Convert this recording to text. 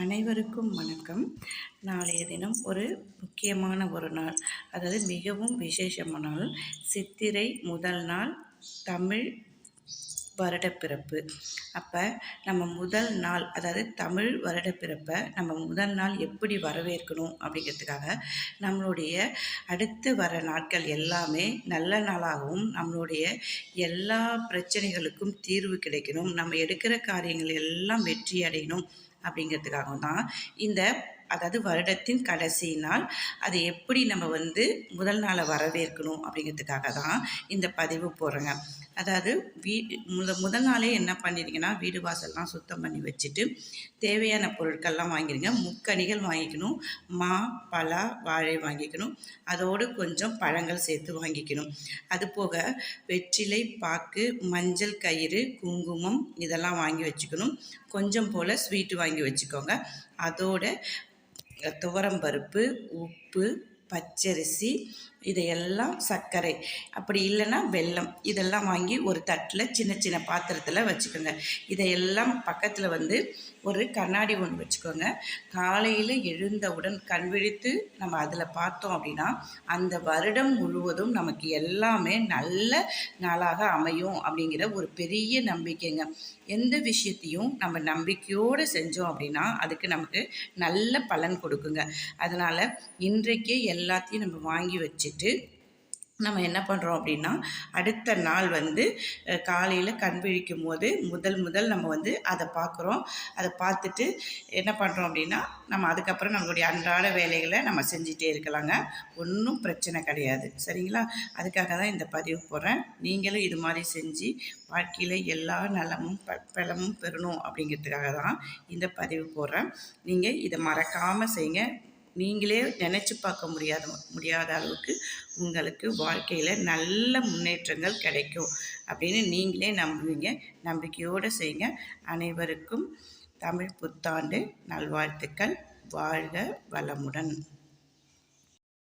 அனைவருக்கும் வணக்கம். நாளைய தினம் ஒரு முக்கியமான ஒரு நாள் அதாவது மிகவும் விசேஷமான நாள் சித்திரை முதல் நாள் தமிழ் வருடப்பிறப்பு. அப்போ நம்ம முதல் நாள் அதாவது தமிழ் வருடப்பிறப்பை நம்ம முதல் நாள் எப்படி வரவேற்கணும் அப்படிங்கிறதுக்காக நம்மளுடைய அடுத்து வர நாட்கள் எல்லாமே நல்ல நாளாகவும் நம்மளுடைய எல்லா பிரச்சனைகளுக்கும் தீர்வு கிடைக்கணும். நம்ம எடுக்கிற காரியங்கள் எல்லாம் வெற்றி அடையணும். அப்படிங்கிறதுக்காகவும் தான் இந்த அதாவது வருடத்தின் கடைசி நாள் அது எப்படி நம்ம வந்து முதல் நாளை வரவேற்கணும் அப்படிங்கிறதுக்காக தான் இந்த பதிவு போடுறேங்க. அதாவது வீ முத முதல் நாளே என்ன பண்ணிடுங்கன்னா வீடு வாசல்லாம் சுத்தம் பண்ணி வச்சுட்டு தேவையான பொருட்கள்லாம் வாங்கிடுங்க முக்கணிகள் வாங்கிக்கணும். மா பலா வாழை வாங்கிக்கணும். அதோடு கொஞ்சம் பழங்கள் சேர்த்து வாங்கிக்கணும். அது போக வெற்றிலை பாக்கு மஞ்சள் கயிறு குங்குமம் இதெல்லாம் வாங்கி வச்சுக்கணும். கொஞ்சம் போல் ஸ்வீட்டு வாங்கி வச்சுக்கோங்க. அதோட துவரம்பருப்பு உப்பு பச்சரிசி இதையெல்லாம் சர்க்கரை. அப்படி இல்லைன்னா வெல்லம். இதெல்லாம் வாங்கி ஒரு தட்டில் சின்ன சின்ன பாத்திரத்தில் வச்சுக்கோங்க. இதையெல்லாம் பக்கத்தில் வந்து ஒரு கண்ணாடி ஒன்று வச்சுக்கோங்க. காலையில் எழுந்தவுடன் கண் விழித்து நம்ம அதில் பார்த்தோம் அப்படின்னா அந்த வருடம் முழுவதும் நமக்கு எல்லாமே நல்ல நாளாக அமையும் அப்படிங்கிற ஒரு பெரிய நம்பிக்கைங்க. எந்த விஷயத்தையும் நம்ம நம்பிக்கையோடு செஞ்சோம் அப்படின்னா அதுக்கு நமக்கு நல்ல பலன் கொடுக்குங்க. அதனால் இன்றைக்கே எல்லாத்தையும் நம்ம வாங்கி வச்சு வச்சுட்டு நம்ம என்ன பண்ணுறோம் அப்படின்னா அடுத்த நாள் வந்து காலையில் கண் விழிக்கும் போது முதல் முதல் நம்ம வந்து அதை பார்க்குறோம். அதை பார்த்துட்டு என்ன பண்ணுறோம் அப்படின்னா நம்ம அதுக்கப்புறம் நம்மளுடைய அன்றாட வேலைகளை நம்ம செஞ்சிட்டே இருக்கலாங்க. ஒன்றும் பிரச்சனை கிடையாது. சரிங்களா? அதுக்காக தான் இந்த பதிவு போடுறேன். நீங்களும் இது மாதிரி செஞ்சு வாழ்க்கையில் எல்லா நலமும் ப பலமும் பெறணும் அப்படிங்கிறதுக்காக தான் இந்த பதிவு போடுறேன். நீங்கள் இதை மறக்காமல் செய்யுங்க. நீங்களே நினச்சி பார்க்க முடியாத முடியாத அளவுக்கு உங்களுக்கு வாழ்க்கையில் நல்ல முன்னேற்றங்கள் கிடைக்கும் அப்படின்னு நீங்களே நம்புவீங்க. நம்பிக்கையோடு செய்யுங்க. அனைவருக்கும் தமிழ் புத்தாண்டு நல்வாழ்த்துக்கள். வாழ்க வளமுடன்.